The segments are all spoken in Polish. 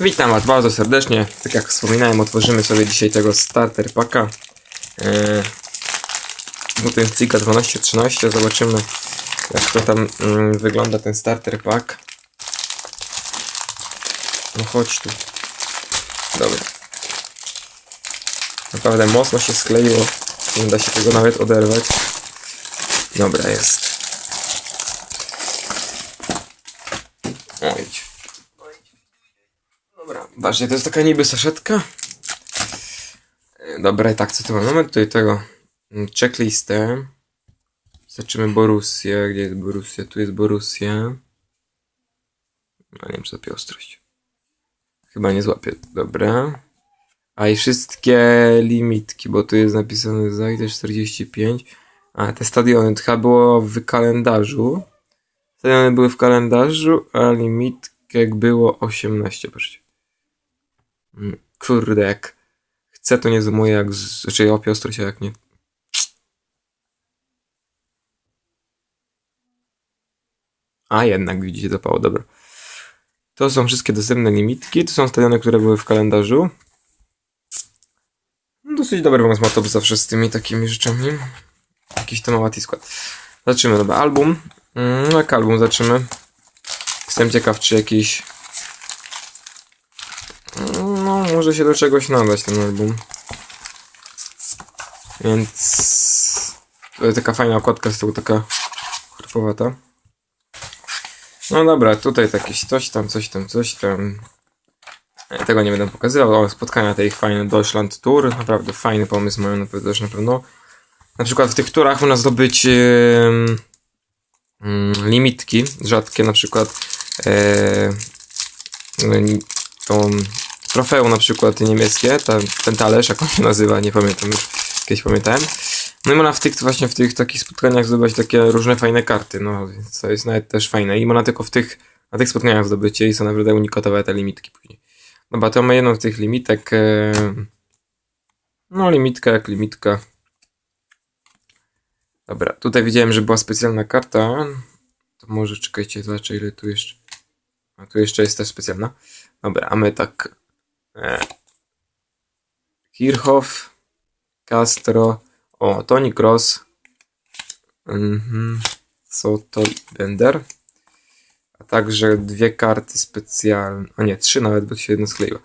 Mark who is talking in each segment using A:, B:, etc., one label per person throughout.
A: Witam Was bardzo serdecznie. Tak jak wspominałem, otworzymy sobie dzisiaj tego starter packa. Eee, no ten Cika 1213. Zobaczymy jak to tam mm, wygląda ten starter pack. No chodź tu. Dobra. Naprawdę mocno się skleiło. Nie da się tego nawet oderwać. Dobra, jest. Oj. Właśnie to jest taka niby saszetka. E, Dobra, i tak, co tu mamy? Mamy tutaj tego mm, checklistę. Zobaczymy Borussię. Gdzie jest Borussia? Tu jest Borussia. No nie wiem, czy złapie ostrość. Chyba nie złapie. Dobra. A i wszystkie limitki, bo tu jest napisane zajdę 45. A te stadiony to chyba było w kalendarzu. Stadiony były w kalendarzu, a limitek było 18, patrzcie. Kurde, jak chcę, to nie zoomuje, jak z... Znaczy, łapię ostrość, a jak nie... A, jednak, widzicie, dopało, dobra. To są wszystkie dostępne limitki, to są stadiony, które były w kalendarzu. No, Dosyć dobry pomysł ma zawsze z tymi takimi rzeczami. Jakiś to małaty skład. Zaczniemy, dobra, album. Mm, jak album zaczniemy? Jestem ciekaw, czy jakiś... No, może się do czegoś nadać ten album. Więc... Taka fajna okładka z tyłu, taka chropowata. No dobra, tutaj jakieś coś tam, coś tam, coś tam. Tego nie będę pokazywał, ale spotkania te ich fajne Deutschland Tour. Naprawdę fajny pomysł mają na pewno na pewno. Na przykład w tych turach można zdobyć em, mm, limitki rzadkie, na przykład e, tą trofeum na przykład niemieckie, ta, ten talerz, jak on się nazywa, nie pamiętam już, kiedyś pamiętałem. No i można w tych, właśnie w tych takich spotkaniach zdobyć takie różne fajne karty, no to jest nawet też fajne i można tylko w tych, na tych spotkaniach zdobycie i są naprawdę unikatowe te limitki później. Dobra, to mamy jedną z tych limitek, e, no limitka jak limitka. Dobra, tutaj widziałem, że była specjalna karta, to może czekajcie, zobaczę ile tu jeszcze, a tu jeszcze jest też specjalna. Dobra, a my tak, Kirchhoff, Castro, o, Tony Cross. Mhm. Soto i Bender. A także dwie karty specjalne. A nie, trzy nawet, bo się jedna skleiła.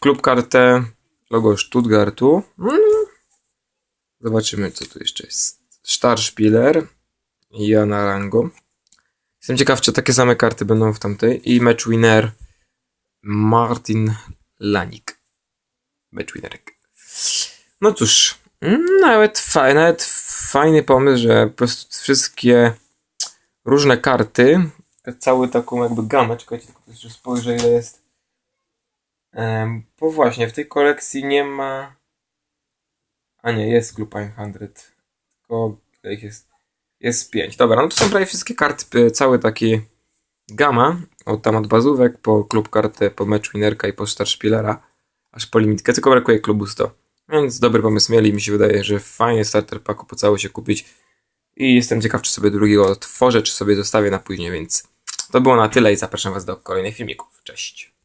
A: Klub kartę, logo Stuttgartu. Mm. Zobaczymy, co tu jeszcze jest. Starspieler Jana Rango. Jestem ciekaw, czy takie same karty będą w tamtej. I match winner Martin Lanik. Match winnerek. No cóż, mm, nawet, fa- nawet fajny pomysł, że po prostu wszystkie różne karty, cały taką jakby gamę, czekajcie, tylko spojrzę ile jest. Em, bo właśnie, w tej kolekcji nie ma... A nie, jest klub 500. Tylko ich jest? Jest 5. Dobra, no to są prawie wszystkie karty, cały taki gama, od tam od bazówek, po klub kartę, po mecz winerka i po Starspillera, aż po limitkę, tylko brakuje klubu 100. Więc dobry pomysł mieli, mi się wydaje, że fajnie starter pack opłacało się kupić i jestem ciekaw, czy sobie drugiego otworzę, czy sobie zostawię na później, więc to było na tyle i zapraszam Was do kolejnych filmików. Cześć!